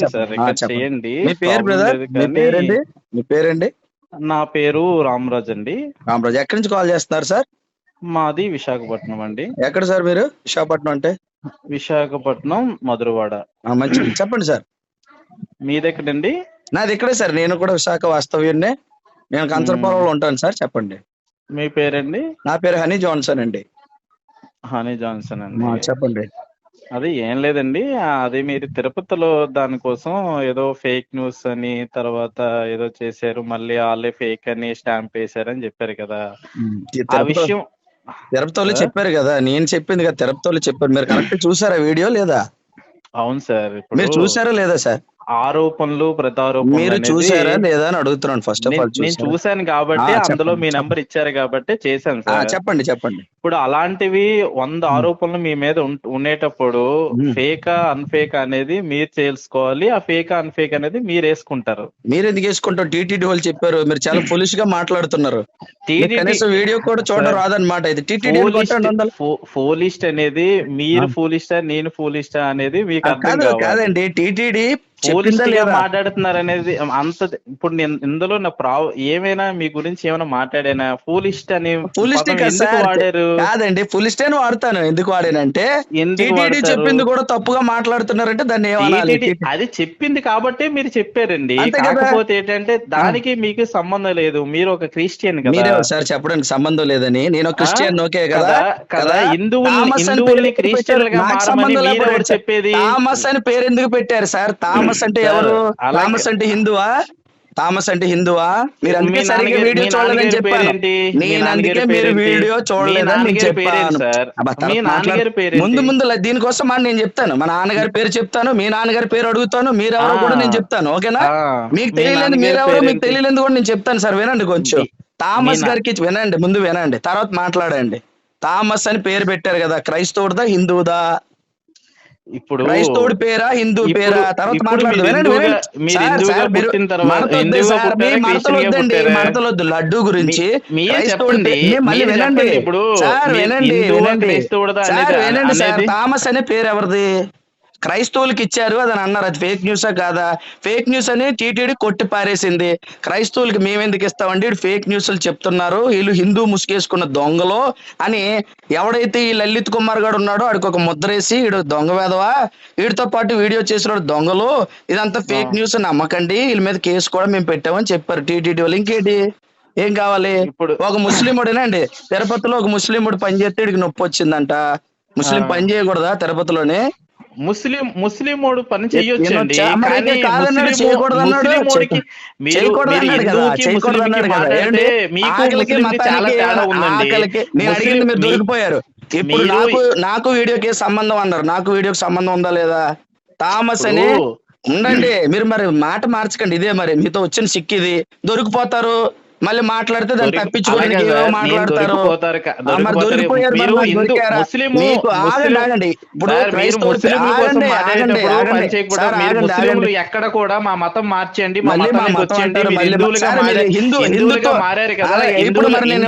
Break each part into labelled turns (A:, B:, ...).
A: చేయండి sir record. చేయండి.
B: మీ పేరు బ్రదర్? మీ పేరండి మీ పేరండి
A: నా పేరు రామరాజ్ అండి.
B: రామరాజు ఎక్కడి నుంచి కాల్ చేస్తున్నారు సార్?
A: మాది విశాఖపట్నం అండి.
B: ఎక్కడ సార్ మీరు? విశాఖపట్నం అంటే?
A: విశాఖపట్నం మధురవాడ.
B: ఆ, మంచిది చెప్పండి సార్.
A: మీదెక్కడండి
B: నాది ఇక్కడే సార్. నేను కూడా విశాఖ వాస్తవ్యున్నే నేను కంచరపురంలో ఉంటాను సార్. చెప్పండి.
A: మీ పేరండి
B: నా పేరు హనీ జాన్సన్ అండి.
A: హనీ జాన్సన్ అండి.
B: చెప్పండి.
A: అది ఏం లేదండి. అది మీరు తిరుపతిలో దానికోసం ఏదో ఫేక్ న్యూస్ అని తర్వాత ఏదో చేశారు మళ్ళీ వాళ్ళే ఫేక్ అని స్టాంప్ వేశారని చెప్పారు కదా. ఆ
B: తిరుపతి
A: విషయం
B: తిరుపతిలో
A: సార్?
B: చెప్పారు కదా. నేను చెప్పింది కదా తిరుపతిలో చెప్పారు. మీరు కరెక్ట్ చూసారా వీడియో లేదా?
A: అవును సార్
B: మీరు చూసారా లేదా సార్?
A: ఆరోపణలు ప్రతారోపణలు
B: మీరు చూసారా లేదా అని అడుగుతున్నాను ఫస్ట్ ఆఫ్
A: నేను
B: ఆల్
A: నేను చూశాను. కాబట్టి అందులో మీ నంబర్ ఇచ్చారు కాబట్టి చేశాను సార్.
B: చెప్పండి చెప్పండి.
A: ఇప్పుడు అలాంటివి వంద ఆరోపణలు మీ మీద ఉండేటప్పుడు
B: మ్మ్.
A: ఫేక్ అన్ఫేక్ అనేది మీరు తెలుసుకోవాలి ఆ ఫేక్ అన్ఫేక్ అనేది మీరు వేసుకుంటారు.
B: మీరు ఎందుకు వేసుకుంటారు? టీటీడీ వాళ్ళు చెప్పారు మీరు చాలా ఫులిష్గా మాట్లాడుతున్నారు. కనీసం వీడియో కూడా చూడడం
A: సార్,
B: రాదన్నమాట ఇది. టీటీడీ
A: ఫోలిస్ట్ అనేది మీరు ఫోలిస్టా నేను ఫోలిస్టా అనేది మీకు
B: కాదండి. టీటీడీ
A: పోలీస్ట్ మాట్లాడుతున్నారు అనేది అంత ఇప్పుడు నేను ఇందులో నా ప్రావ్ ఏమైనా మీ గురించి ఏమైనా మాట్లాడానా? ఫూలిస్ట్ అని ఎందుకు వాడారు?
B: కాదండి ఫులిస్టేనే వాడతాను. ఎందుకు వాడానంటే
A: ఎందుకు
B: టీటీడీ? చెప్పింది కూడా తప్పుగా మాట్లాడుతున్నారంటే దాన్ని ఏమనాలి
A: అది చెప్పింది కాబట్టి మీరు చెప్పారండి. కాకపోతే ఏంటంటే దానికి మీకు సంబంధం లేదు. మీరు ఒక క్రిస్టియన్ కదా.
B: సార్ చెప్పడానికి సంబంధం లేదని. నేను క్రిస్టియన్ ఓకే కదా?
A: కదా? హిందువుల్ని
B: అని
A: హిందువుల్ని
B: పేరు
A: మారమని
B: లేకపోతే
A: ఎవరు చెప్పేది?
B: థామస్ అని పేరు ఎందుకు పెట్టారు సార్? థామస్ అంటే ఎవరు? థామస్ అంటే హిందువా? థామస్ అంటే హిందువా? మీరు అందుకే సరిగ్గా వీడియో చూడలేదని చెప్పాను. నేను అందుకే మీరు? వీడియో చూడలేదని నేను చెప్పాను? ముందు ముందు దీనికోసం నేను చెప్తాను. మా నాన్నగారి పేరు చెప్తాను మీ నాన్నగారి పేరు అడుగుతాను మీరెవరో. కూడా నేను చెప్తాను ఓకేనా? మీకు తెలియలేదు మీరెవరో మీకు? తెలియలేదు కూడా నేను చెప్తాను సార్ వినండి కొంచెం. థామస్ గారికి వినండి ముందు వినండి తర్వాత మాట్లాడండి. థామస్ అని పేరు పెట్టారు కదా క్రైస్తవుడిదా హిందువుదా?
A: ఇప్పుడు
B: క్రైస్తవుడి పేరా హిందూ పేరా? తర్వాత మాట్లాడదు. లడ్డు గురించి. వినండి. వినండి వినండి థామస్ అనే పేరు ఎవరిది క్రైస్తవులకి ఇచ్చారు అది అని అన్నారు. అది ఫేక్ న్యూసా కాదా? ఫేక్ న్యూస్ అని టీటీడీ కొట్టి పారేసింది. క్రైస్తవులకి మేము ఎందుకు ఇస్తామండి? ఫేక్ న్యూస్లు చెప్తున్నారు. వీళ్ళు హిందూ ముసుగేసుకున్న దొంగలు అని ఎవడైతే ఈ లలిత్ కుమార్ గారు ఉన్నాడో ఆడికి ఒక ముద్రేసి వీడు దొంగ వేదవా? వీడితో పాటు వీడియో చేసిన దొంగలు. ఇదంతా ఫేక్ న్యూస్ నమ్మకండి. వీళ్ళ మీద కేసు కూడా మేము పెట్టామని చెప్పారు టీటీడీ వాళ్ళు. ఇంకేంటి? ఏం కావాలి?
A: ఇప్పుడు
B: ఒక ముస్లిముడేనండి తిరుపతిలో ఒక ముస్లిముడు పని చేస్తే వీడికి నొప్పి వచ్చిందంట. ముస్లిం. పని చేయకూడదా తిరుపతిలోనే?
A: ముస్లిం ముస్లిమోడు పని చెయ్యొచ్చండి
B: ఎన్నో చా- మరి దొరికిపోయారు. ఇప్పుడు నాకు నాకు వీడియోకి సంబంధం అన్నారు. నాకు వీడియోకి సంబంధం ఉందా లేదా? థామస్ అని ఉండండి. మీరు మరి మాట మార్చకండి. ఇదే మరి మీతో వచ్చిన సిక్కు ఇది. దొరికిపోతారు. మళ్ళీ మాట్లాడితే దాన్ని తప్పించుకోవడానికి మాట్లాడతారు. ఇప్పుడు.
A: ఎక్కడ కూడా మా మతం మార్చేయండి మా
B: మళ్ళీ మా
A: వచ్చేయండి మారారు
B: హిందూ-
A: హిందువులుగా
B: హిందుత్వం-
A: మారారు కదా.
B: ఇప్పుడు మరి నేను-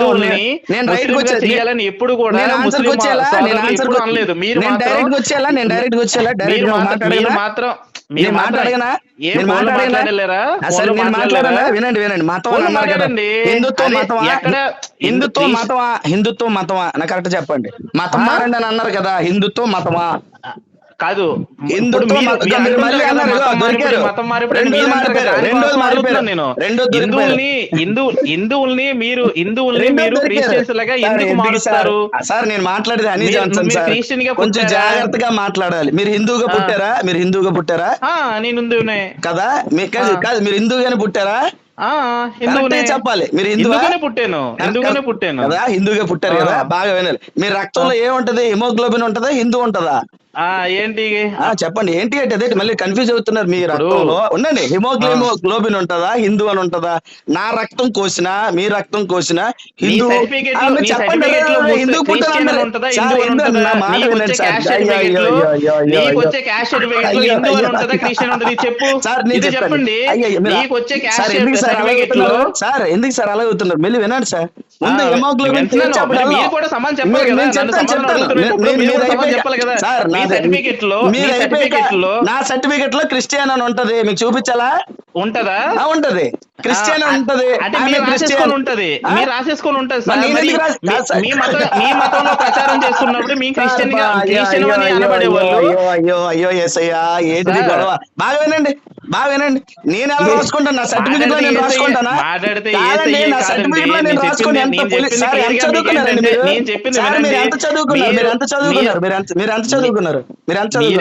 A: చేయాలని ఎప్పుడు కూడా ముస్లిం అనలేదు. మీరు
B: డైరెక్ట్ వచ్చేలా? నేను డైరెక్ట్ వచ్చేలా? డైరెక్ట్
A: మాత్రం మీరు
B: మాట్లాడగనా? నేను సరే నేను మాట్లాడనా? వినండి వినండి. మతం అన్నారు కదా
A: మాట్లాడండి.
B: హిందుత్వం మతమా హిందుత్వం
A: హిందూ-
B: మతమా హిందుత్వం మతమా నాకు కరెక్ట్ చెప్పండి. మతం? మారండి అని అన్నారు కదా హిందుత్వం మతమా
A: కాదు. అడుగుతున్నాను నేను. హిందువుల్ని హిందూ హిందువుల్ని మీరు హిందువుల్ని మీరు. క్రిస్టియన్స్ లాగా ఎందుకు
B: ఎందుకు
A: మారుస్తారు?
B: సార్? నేను మాట్లాడేది
A: మీరు-
B: జాన్సన్ సార్.
A: క్రిస్టియన్గా
B: కొంచెం? జాగ్రత్తగా మాట్లాడాలి. మీరు హిందూగా
A: ఆ.
B: పుట్టారా? మీరు హిందూగా పుట్టారా?
A: నేను హిందువునే.
B: కదా? మీకు కాదు మీరు హిందూగానే పుట్టారా? చెప్పాలి. మీరు హిందువా?
A: హిందువుగానే పుట్టాను. హిందువుగానే పుట్టాను.
B: కదా హిందూగా పుట్టారు. కదా? బాగా వినాలి. మీ రక్తంలో ఏముంటది? హిమోగ్లోబిన్ ఉంటదా? హిందూ ఉంటదా?
A: ఏంటి?
B: చెప్పండి. ఏంటి అంటే అదే మళ్ళీ కన్ఫ్యూజ్ అవుతున్నారు మీ రక్తంలో. ఉండండి. హిమోగ్లోబిన్ గ్లోబిన్ ఉంటుందా? హిందూ అని ఉంటుందా? నా రక్తం కోసినా మీ రక్తం కోసిన హిందూ చెప్పండి. హిందూ
A: చెప్పండి.
B: సార్ ఎందుకు సార్ అలా అవుతున్నారు మళ్ళీ వినండి సార్. ముందు హిమోగ్లోబిన్
A: చెప్పాలి
B: సార్
A: సర్టిఫికెట్లో సర్టిఫికెట్లో
B: నా సర్టిఫికెట్లో క్రిస్టియన్ అని ఉంటది. మీకు చూపించాలా?
A: ఉంటదా?
B: ఉంటది. క్రిస్టియన్ ఉంటది.
A: అంటే ఉంటది. మీరు రాసేసుకొని ఉంటది మీ మతంలో ప్రచారం చేస్తున్నప్పుడు మీ క్రిస్టియన్ క్రిస్టియన్
B: అయ్యో అయ్యో
A: ఎస్
B: అయ్యా
A: ఏంటి
B: గొడవ. బాగానండి బాగా వినండి. నేను ఎలా రాసుకుంటాను? నా సర్టిఫికెట్లో నేను రాసుకుంటానా? మీరు? ఎంత చదువుకున్నారు? మీరు ఎంత చదువుకున్నారు? మీరు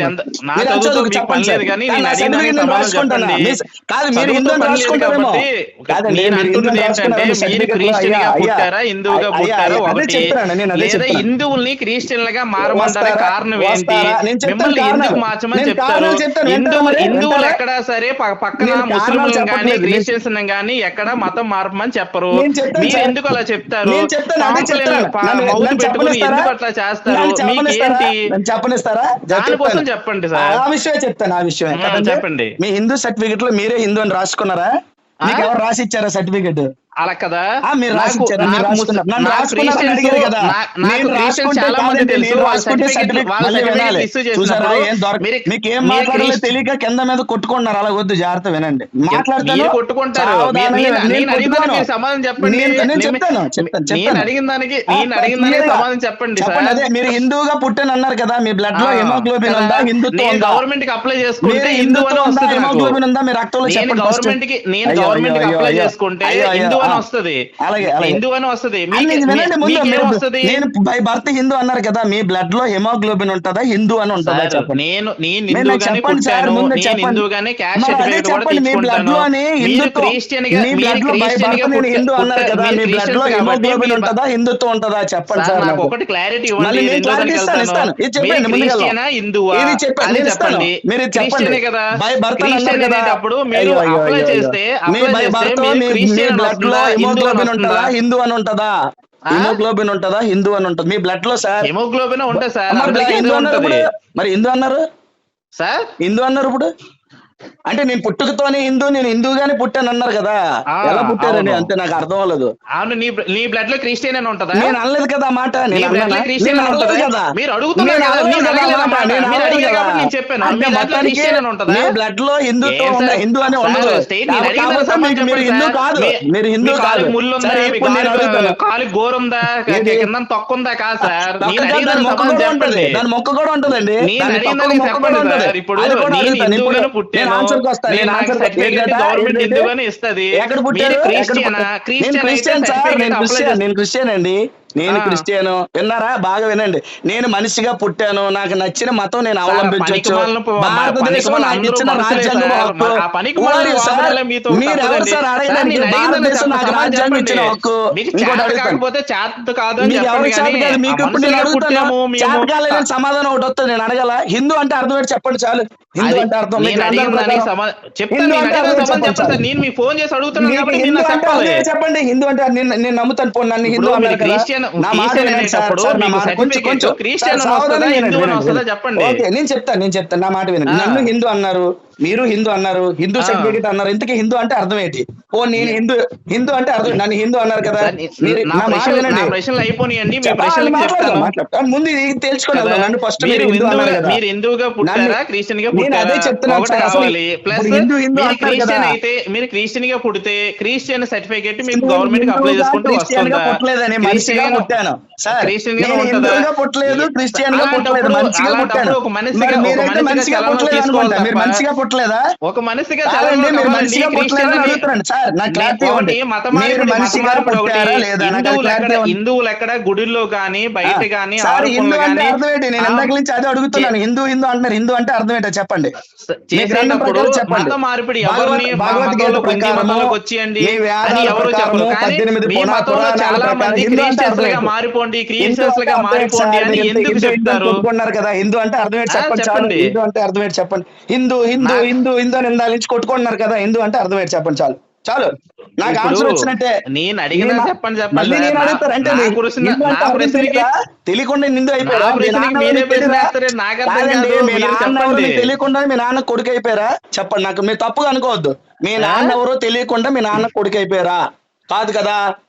B: మీరు చెప్పండి కాదు మీరు హిందూ రాసుకుంటారేమో.
A: హిందువుల్ని క్రిస్టియన్ల గా
B: మారమంటారు
A: కారణం ఏంటి? మార్చమని చెప్తారు? హిందువులు ఎక్కడ సరే సరే పక్కన ముస్లింలు కానీ క్రిస్టియన్స్ కానీ ఎక్కడ మతం మార్పమని చెప్పరు. మీరు ఎందుకు అలా చెప్తారు? పెట్టుకుని ఎందుకు అట్లా చేస్తారు? దానికోసం చెప్పండి. సార్.
B: ఆ విషయమే చెప్తాను ఆ విషయం
A: చెప్పండి.
B: మీ హిందూ సర్టిఫికెట్లో మీరే హిందూ అని రాసుకున్నారా? ఎవరు రాసి ఇచ్చారా సర్టిఫికెట్?
A: అలా కదా? చాలా
B: తెలియక కింద మీద కొట్టుకుంటున్నారు అలా వద్దు జాగ్రత్త వినండి. మాట్లాడతాను.
A: కొట్టుకుంటారు. సమాధానం చెప్పండి.
B: చెప్తాను
A: నేను అడిగిన దానికి నేను అడిగిన దానికి సమాధానం చెప్పండి
B: అదే మీరు హిందువుగా పుట్టని అన్నారు కదా మీ
A: బ్లడ్లో
B: హెమోగ్లోబిన్ ఉందా? హిందుత్వం
A: గవర్నమెంట్కి అప్లై చేసుకుంటే హిందువులో
B: హెమోగ్లోబిన్ ఉందా? మీ రక్తంలో చెప్పండి
A: గవర్నమెంట్కి నేను గవర్నమెంట్ అప్లై చేసుకుంటే హిందువు అని వస్తుంది? హిందూ అని వస్తుంది?
B: నేను బై బర్త్ హిందూ అన్నారు కదా మీ బ్లడ్లో హెమోగ్లోబిన్ ఉంటుందా? హిందూ అని ఉంటుందా? చెప్పండి.
A: నేను నేను
B: చెప్పండి సార్ ముందు చెప్పండి. చెప్పండి మీ
A: బ్లడ్
B: మీ బ్లడ్లో హిందూ అన్నారు కదా మీ
A: బ్లడ్లో
B: హెమోగ్లోబిన్ ఉంటుందా? హిందుత్వం ఉంటుందా? చెప్పండి
A: సార్ నాకు. ఒకటి క్లారిటీ
B: ఇస్తాను ఇస్తాను. ఇది చెప్పండి ఇది చెప్పండి
A: చెప్పండి.
B: మీరు చెప్పండి.
A: కదా.
B: బై
A: బర్త్
B: అన్నారు కదా.
A: మీరు
B: బ్లడ్ లో హిమోగ్లోబిన్ ఉంటుందా? హిందూ అని ఉంటుందా? హిమోగ్లోబిన్ ఉంటుందా? హిందూ అని ఉంటుంది? మీ బ్లడ్లో సార్.
A: హిమోగ్లోబిన్ ఉంటుంది సార్.
B: మరి హిందూ అన్నారు
A: సార్?
B: హిందూ అన్నారు ఇప్పుడు. అంటే నేను పుట్టుకతోనే హిందూ నేను హిందూగానే పుట్టాను అన్నారు కదా ఎలా పుట్టారని అంతే నాకు అర్థం అవ్వలేదు
A: అవును నీ నీ బ్లడ్లో క్రిస్టియన్ అని ఉంటదా?
B: నేను అనలేదు కదా మాట బ్లడ్లో హిందూత్వం హిందూ అనే ఉండదు. మీరు హిందూ కాదు. మీరు హిందూ కాదు.
A: ముళ్ళు కాలు గోరుందా కింద
B: తొక్క
A: ఉందా
B: కాదు
A: సార్?
B: దాని మొక్క కూడా ఉంటదండి.
A: ఇప్పుడు నేను
B: ఎక్కడ పుట్టారు? నేను క్రిస్టియన్ అండి. నేను క్రిస్టియను. విన్నారా? బాగా వినండి. నేను మనిషిగా పుట్టాను. నాకు నచ్చిన మతం నేను అవలంబించవచ్చు మీరు
A: సమాధానం
B: ఒకటి వస్తుంది. నేను అడగల? హిందూ అంటే అర్థం ఏంటి? చెప్పండి చాలు. హిందూ అంటే అర్థం
A: నేను మీ ఫోన్ చేసి అడుగుతున్నాను
B: చెప్పండి. హిందూ అంటే నేను నమ్ముతాను. పోను నన్ను హిందూ అన్నారు
A: క్రిస్టియన్ క్రిస్టియన్
B: నేను చెప్తాను నేను చెప్తాను నా మాట వినండి. నన్ను హిందూ అన్నారు. మీరు హిందూ అన్నారు హిందూ సర్టిఫికేట్ అన్నారు ఇంతకీ హిందూ అంటే అర్థం ఏంటి? ఓ నేను హిందూ హిందూ అంటే అర్థం నన్ను హిందూ అన్నారు కదా? ముందు తెలుసుకోండి నన్ను ఫస్ట్
A: మీరు
B: క్రిస్టియన్గా
A: క్రిస్టియన్ అయితే మీరు క్రిస్టియన్గా పుడితే క్రిస్టియన్ సర్టిఫికేట్ మీకు గవర్నమెంట్కి అప్లై చేసుకుంటే
B: సార్
A: క్రిస్టియన్
B: పుట్టలేదు క్రిస్టియన్గా పుట్టలేదు
A: మంచిగా
B: మనిషిగా పుట్టలేదు మీరు మంచిగా చెప్పట్లేదా
A: ఒక మనిషిగా హిందువులు ఎక్కడ గుడిలో కానీ బయట
B: కానీ
A: అర్థమేంటి
B: అర్థం నేను నుంచి అదే అడుగుతున్నాను. హిందూ హిందూ అంటున్నారు. హిందూ అంటే అర్థం ఏంటో చెప్పండి.
A: మార్పిడి ఎవరిని వచ్చేయండి ఎవరు చాలా మారిపోండి ఎందుకు చెప్తారు?
B: కదా? హిందూ అంటే
A: అర్థం
B: చెప్పండి
A: చెప్పండి.
B: హిందూ అంటే అర్థం చెప్పండి. హిందూ హిందూ హిందూ హిందూ అని నుంచి కొట్టుకుంటున్నారు కదా హిందూ అంటే అర్థమేంటి చెప్పండి చాలు. చాలు. నాకు ఆన్సర్ వచ్చినట్టే.
A: నేను అడిగినా చెప్పండి చెప్పండి.
B: నేను అడుగుతాను. అంటే
A: నా
B: మీ-
A: ప్రశ్న-
B: హిందూ అంటే
A: నా
B: అర్థం
A: ప్రశ్నకి-
B: తెలీదా? తెలియకుండా నిందు అయిపోయారా?
A: నా
B: మీ నాన్న
A: మీరే
B: ఎవరికి
A: ప్రశ్న
B: తెలీదా?
A: వేస్తారే, నాకు అర్థం
B: కాదండి,
A: కాదు.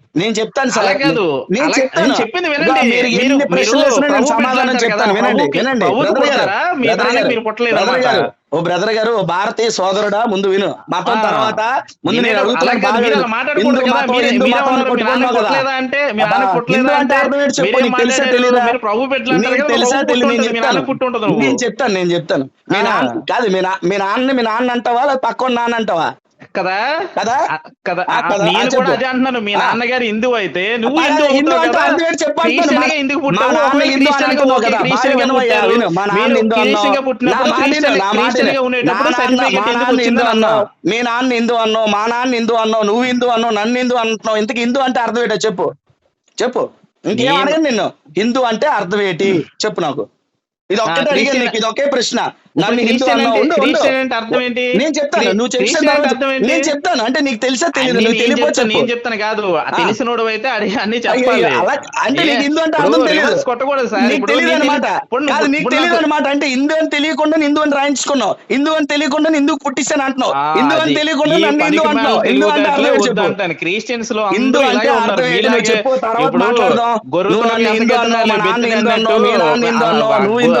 A: నేను
B: చెప్తాను సార్.
A: కాదు.
B: నేను చెప్తాను.
A: చెప్పింది వినండి.
B: మీరు ఎన్ని ప్రశ్నలు వేసినా నేను సమాధానం చెప్తాను. వినండి వినండి. ఓ బ్రదర్ గారు ఓ భారతీయ సోదరుడా ముందు విను. మతం తర్వాత ముందు నేను అడుగుతున్నాను నేను చెప్తాను. నేను చెప్తాను కాదు మీ నాన్న మీ నాన్న అంటావా? లేదా పక్కన నాన్న అంటావా?
A: కదా?
B: కదా?
A: నేను కూడా అదే అంటున్నాను. మీ నాన్నగారు హిందూ అయితే నువ్వు హిందూ
B: మీ నాన్న హిందూ అన్నావు. మా నాన్న హిందూ అన్నావు నువ్వు హిందూ అన్నావు నన్ను హిందూ అంటున్నావు ఇంతకు హిందూ అంటే అర్థం ఏంటో చెప్పు. చెప్పు. ఇంకేం నిన్ను? హిందూ అంటే అర్థం ఏంటి? చెప్పు నాకు. ఇది ఒక్కటే అడిగాను నీకు ఇది ఒకే ప్రశ్న నన్ను హిందూ
A: అర్థం
B: నేను చెప్తాను నువ్వు చెప్పిన నేను చెప్తాను అంటే నీకు తెలిసా తెలియదు నువ్వు తెలియపోవచ్చు
A: నేను చెప్తాను కాదు తెలిసినోడు అయితే అన్ని చెప్పాలి.
B: అంటే నీకు హిందూ అంటే అర్థం తెలియదు
A: కొట్టకూడదు సార్.
B: నీకు తెలియదు అనమాట కాదు నీకు తెలియదు అనమాట అంటే హిందూ అని తెలియకుండా హిందూ అని రాయించుకున్నావు. హిందూ అని తెలియకుండా హిందూ పుట్టిస్తాను అంటున్నావు. హిందూ అని తెలియకుండా నన్ను హిందూ అంటున్నావు. హిందూ అంటే
A: క్రిస్టియన్స్లో
B: హిందూ అంటే అర్థం నువ్వు చెప్పు తర్వాత మాట్లాడదాం. నువ్వు హిందూ అన్నావు హిందూ అన్నావు నువ్వు హిందూ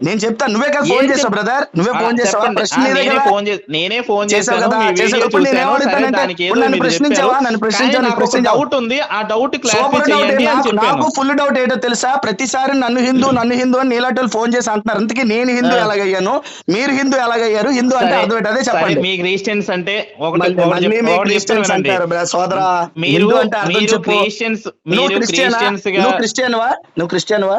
A: నేను చెప్తా
B: నువ్వే కదా ఫోన్ చేసావు బ్రదర్ నువ్వే ఫోన్ చేసావా? ప్రశ్న
A: నేనే ఫోన్
B: చేసావు నేను
A: ఎవరుతానంటే
B: నన్ను ప్రశ్నించావా నన్ను ప్రశ్నించావు.
A: డౌట్ ఉంది. ఆ డౌట్
B: నాకు ఫుల్ డౌట్ ఏంటో తెలుసా? ప్రతిసారి నన్ను హిందూ నన్ను హిందూ అని నీలాటోలు ఫోన్ చేసి అంటున్నారు. అందుకే నేను హిందూ ఎలాగయ్యాను? మీరు హిందూ ఎలాగయ్యారు? హిందూ అంటే అర్థం అదే చెప్పండి.
A: మీ క్రిస్టియన్స్ అంటే
B: క్రిస్టియన్స్ అంటారు సోదరా.
A: మీరు
B: అంటే అర్థం చెప్పు.
A: క్రిస్టియన్స్
B: నువ్వు క్రిస్టియన్? నువ్వు క్రిస్టియన్ వా నువ్వు క్రిస్టియన్ వా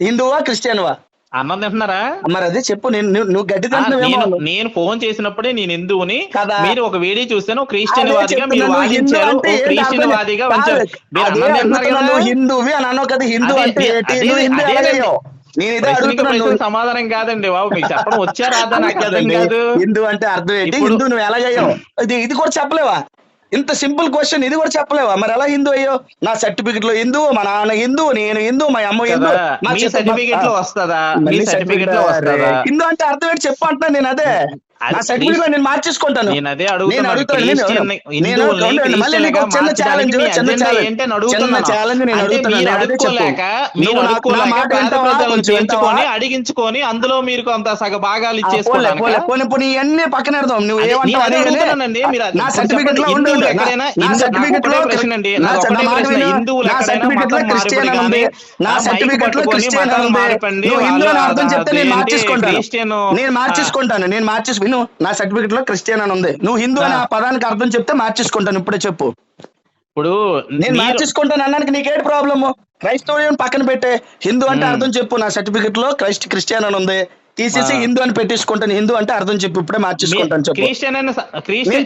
B: హిందువా క్రిస్టియన్ వా
A: అన్నం తింటున్నారా?
B: మరి అదే చెప్పు నేను నువ్వు గడ్డి
A: నేను నేను ఫోన్ చేసినప్పుడే నేను హిందువుని. మీరు ఒక వీడియో చూసాను క్రిస్టియన్ వాదిగా మీరు వాదించారు. క్రిస్టియన్ వాదిగా ఉంచారు.
B: నువ్వు హిందువి అని అన్నావు కదా హిందూ అంటే నేను
A: సమాధానం కాదండి బాబు మీకు చెప్పడం వచ్చారా నాకు కాదు.
B: హిందూ అంటే అర్థం ఏంటి? హిందూ నువ్వు ఎలాగయ్యావు ఇది ఇది కూడా చెప్పలేవా? ఇంత సింపుల్ క్వశ్చన్ ఇది కూడా చెప్పలేవా? మరి ఎలా హిందూ అయ్యో? నా సర్టిఫికెట్లో హిందూ మా నాన్న హిందూ నేను హిందూ మా అమ్మ హిందూ సర్టిఫికెట్లో
A: వస్తుందా
B: హిందూ అంటే అర్థం ఏంటి చెప్పు అంటున్నా నేను అదే. నా మార్చేసుకుంటాను.
A: నేను అడిగించుకొని అందులో మీరు కొంత సగ భాగాలు
B: ఇచ్చేసుకోవాలి ఇవన్నీ పక్కన పెడదాం. నువ్వు నా
A: సర్టిఫికెట్లో
B: నా
A: సర్టిఫికెట్లో
B: నా
A: సర్టిఫికెట్లో
B: ఉంది. అర్థం చెప్తే నేను మార్చేసుకుంటాను. నేను మార్చేసుకుంటాను. నేను మార్చేసి విను నా సర్టిఫికెట్లో క్రిస్టియన్ అని ఉంది. నువ్వు హిందూ అని ఆ పదానికి అర్థం చెప్తే మార్చేసుకుంటాను ఇప్పుడే చెప్పు.
A: ఇప్పుడు
B: నేను మార్చేసుకుంటాను అన్నానికి నీకేంటి ప్రాబ్లము? క్రైస్తవుడిని పక్కన పెట్టే హిందూ అంటే అర్థం చెప్పు నా సర్టిఫికెట్లో క్రైస్ట్ క్రిస్టియన్ అని ఉంది. తీసేసి హిందూ అని పెట్టేసుకుంటాను హిందూ అంటే అర్థం చెప్పు ఇప్పుడే మార్చేసుకుంటాను చెప్పు.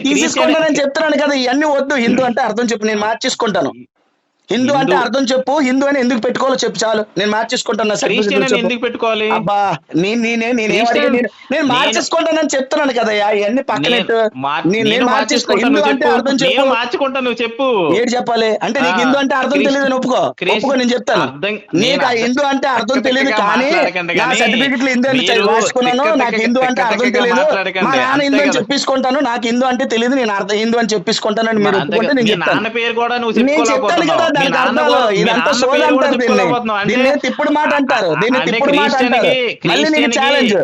B: తీసేసుకుంటానని చెప్తున్నాను కదా ఇవన్నీ వద్దు హిందూ అంటే అర్థం చెప్పు నేను మార్చేసుకుంటాను. హిందూ అంటే అర్థం చెప్పు. హిందూ అని ఎందుకు పెట్టుకోవాలో చెప్పు చాలు. నేను మార్చేసుకుంటాను
A: క్రిస్టియన్ ఎందుకు పెట్టుకోవాలి?
B: అబ్బా నేను నేనే నేను మార్చేసుకుంటానని చెప్తున్నాను కదయ్యా ఇవన్నీ పక్కన
A: నేను మార్చేసుకుంటాను
B: అంటే అర్థం చెప్పు.
A: మార్చుకుంటా చెప్పు.
B: ఏడు చెప్పాలి? అంటే నీకు హిందూ అంటే అర్థం తెలియదు అని ఒప్పుకో. ఒప్పుకో నేను చెప్తాను. నీకు ఆ హిందూ అంటే అర్థం తెలియదు కానీ నా సర్టిఫికెట్లు హిందూ అని రాసుకున్నాను నాకు హిందూ అంటే అర్థం తెలియదు. నాన్న హిందూ అని చెప్పేసుకుంటాను నాకు హిందూ అంటే తెలియదు నేను అర్థం హిందూ అని చెప్పేసుకుంటాను అని
A: మీరు
B: ఒప్పుకుంటే నేను
A: పేరు
B: నేను చెప్తాను కదా దానికి దీన్ని. తిప్పుడు మాట అంటారు దీన్ని తిప్పుడు మాట అంటారు. మళ్ళీ
A: నేను
B: ఛాలెంజ్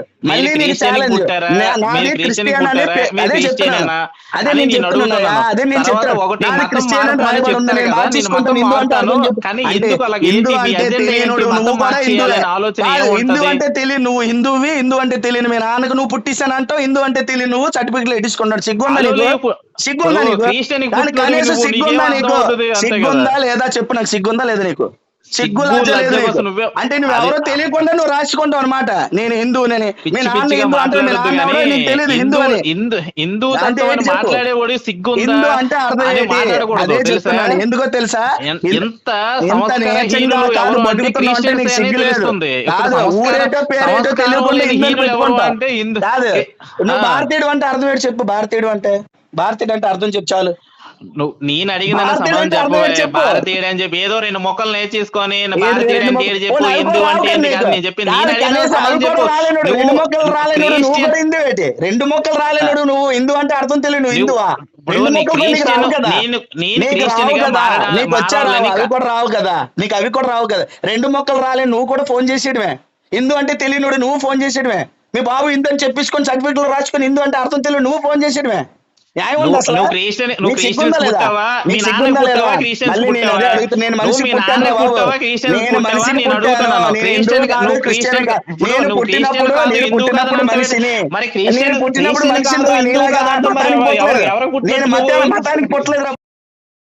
B: అదే నేను క్రిస్టియన్ హిందూ అంటే నువ్వు హిందూ అంటే తెలియదు నువ్వు హిందువి హిందూ అంటే తెలియని మీ నాన్నకు నువ్వు పుట్టిస్తాను అంటావు హిందూ అంటే తెలియదు నువ్వు సర్టిఫికెట్లు ఇట్టించుకున్నాడు సిగ్గుందా నీకు? సిగ్గుందా నీకు? సిగ్గుందా
C: నీకు?
B: సిగ్గుందా లేదా చెప్పు నాకు సిగ్గుందా లేదా నీకు? సిగ్గు అంటే నువ్వు ఎవరో తెలియకుండా నువ్వు రాసుకుంటావు అనమాట నేను హిందువునని. మీ నాన్న హిందూ అంటే మీ నాన్న నీకు తెలియదు హిందూ
A: హిందూ
B: అని
A: హిందూ
B: అంటే?
A: మాట్లాడేవాడు సిగ్గు
B: హిందూ అంటే అర్థం అదే చెప్తున్నాను ఎందుకో తెలుసా?
A: ఎంత
B: బతుకుతున్నావు నీకు సిగ్గు లేదు. కాదు ఊరేటో పేరేటో తెలియకుండా పెట్టుకుంటావు.
A: హిందూ-
B: కాదు నువ్వు. భారతీయుడు అంటే అర్థం ఏంటి చెప్పు? భారతీయుడు అంటే భారతీయుడు అంటే అర్థం చెప్పు చాలు.
A: నువ్వు నేను అడిగిన సమాధానం చెప్పు? భారతీయుడు అని చెప్పి ఏదో రెండు మొక్కలు నేర్చేసుకొని భారతీయుడు అంటే? ఏడు చెప్పు? హిందూ అంటే ఏంటి కాదు? నేను చెప్పి నేను అడిగిన సమాధానం చెప్పు.
B: రెండు మొక్కలు ఏంటి? రెండు మొక్కలు రాలేనోడు నువ్వు. హిందూ అంటే అర్థం తెలియదు నువ్వు హిందువా? నీకు రావు
A: క్రిస్టియన్-
B: కదా.
A: నేను- నేను
B: నీకు రావు
A: క్రిస్టియన్గా
B: కదా.
A: మారడా-
B: నీకు వచ్చా రావు?
A: మారాలని
B: అవి కూడా రావు కదా. నీకు అవి కూడా రావు కదా. రెండు మొక్కలు రాలే నువ్వు కూడా ఫోన్ చేసేయడమే. హిందూ అంటే తెలియనుడు నువ్వు ఫోన్ చేసేయడమే. మీ బాబు హిందూ అని చెప్పించుకొని సర్టిఫికెట్లు రాసుకొని హిందూ అంటే అర్థం తెలియదు నువ్వు ఫోన్ చేసేయడమే. న్యాయం ఉంది
A: నువ్వు-
B: అసలు.
A: నువ్వు క్రిస్టియన్ నువ్వు
B: నీకు సిగ్గుందా
A: క్రిస్టియన్స్
B: లేదా?
A: పుట్టావా? మీ
B: నీకు
A: నాన్న
B: సిగ్గుందా
A: పుట్టావా?
B: లేదా?
A: క్రిస్టియన్స్
B: మళ్ళీ నేను
A: పుట్టావా?
B: అదే అడుగుతున్నా, నేను
A: నువ్వు
B: మనిషి
A: మీ
B: పుట్టాను
A: నాన్న
B: బాబు.
A: పుట్టావా? క్రిస్టియన్స్
B: నేను
A: పుట్టావా?
B: మనిషిని
A: నేను. అడుగుతున్నాను. క్రిస్టియన్ నువ్వు
B: క్రిస్టియన్ నేను పుట్టినప్పుడు నేను పుట్టినప్పుడు
A: మరి క్రిస్టియన్
B: పుట్టినప్పుడు మనిషిని నేను? మతానికి పుట్టలేదు